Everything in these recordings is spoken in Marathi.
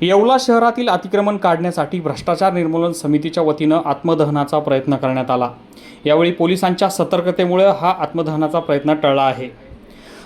येवला शहरातील अतिक्रमण काढण्यासाठी भ्रष्टाचार निर्मूलन समितीच्या वतीनं आत्मदहनाचा प्रयत्न करण्यात आला. यावेळी पोलिसांच्या सतर्कतेमुळे हा आत्मदहनाचा प्रयत्न टळला आहे.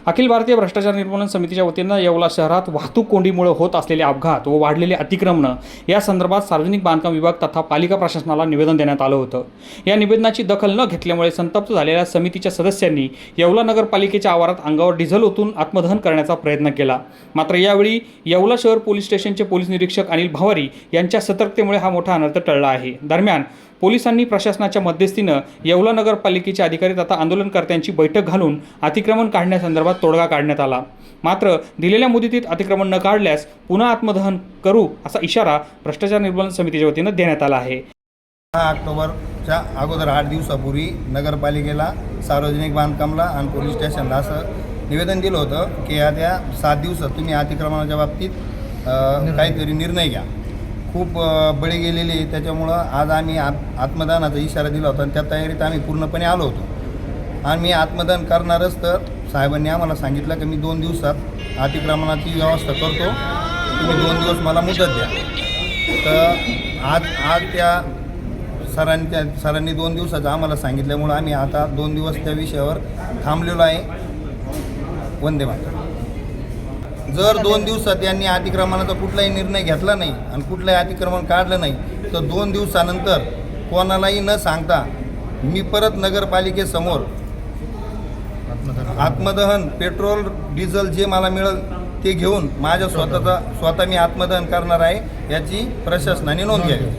अखिल भारतीय भ्रष्टाचार निर्मूलन समितीच्या वतीनं येवला शहरात वाहतूक कोंडीमुळे होत असलेले अपघात व वाढलेले अतिक्रमणं या संदर्भात सार्वजनिक बांधकाम विभाग तथा पालिका प्रशासनाला निवेदन देण्यात आलं होतं. या निवेदनाची दखल न घेतल्यामुळे संतप्त झालेल्या समितीच्या सदस्यांनी येवला नगरपालिकेच्या आवारात अंगावर डिझेल ओतून आत्मदहन करण्याचा प्रयत्न केला. मात्र यावेळी येवला शहर पोलीस स्टेशनचे पोलीस निरीक्षक अनिल भावारी यांच्या सतर्कतेमुळे हा मोठा अनर्थ टळला आहे. दरम्यान पोलिसांनी प्रशासनाच्या मध्यस्थीनं येवला नगरपालिकेचे अधिकारी तथा आंदोलनकर्त्यांची बैठक घालून अतिक्रमण काढण्यासंदर्भात तोडगा काढण्यात आला. मात्र दिलेल्या मुदतीत अतिक्रमण न काढल्यास पुन्हा आत्मदहन करू असा इशारा भ्रष्टाचार निर्मूलन समितीच्या वतीनं देण्यात आला आहे. दहा ऑक्टोबरच्या अगोदर आठ दिवसापूर्वी नगरपालिकेला सार्वजनिक बांधकामला आणि पोलीस स्टेशनला असं निवेदन दिलं होतं की या त्या सात दिवसात तुम्ही अतिक्रमणाच्या बाबतीत काहीतरी निर्णय घ्या. खूप बळी गेलेली आहे. त्याच्यामुळं आज आम्ही आत आत्मदानाचा इशारा दिला होता. आणि त्या तयारीत आम्ही पूर्णपणे आलो होतो. आणि मी आत्मदान करणारच तर साहेबांनी आम्हाला सांगितलं की मी दोन दिवसात अतिक्रमणाची व्यवस्था करतो. तुम्ही दोन दिवस मला मुदत द्या. तर आज आज त्या सरांनी त्या सरांनी दोन दिवसाचं आम्हाला सांगितल्यामुळं आम्ही आता दोन दिवस त्या विषयावर थांबलेलो आहे. वंदे मातरम. जर दोन दिवसात यांनी अतिक्रमणाचा कुठलाही निर्णय घेतला नाही आणि कुठलंही अतिक्रमण काढलं नाही तर दोन दिवसानंतर कोणालाही न सांगता मी परत नगरपालिकेसमोर आत्मदहन पेट्रोल डिझेल जे मला मिळेल ते घेऊन माझ्या स्वतःचा स्वतः मी आत्मदहन करणार आहे याची प्रशासनाने नोंद घ्यावी.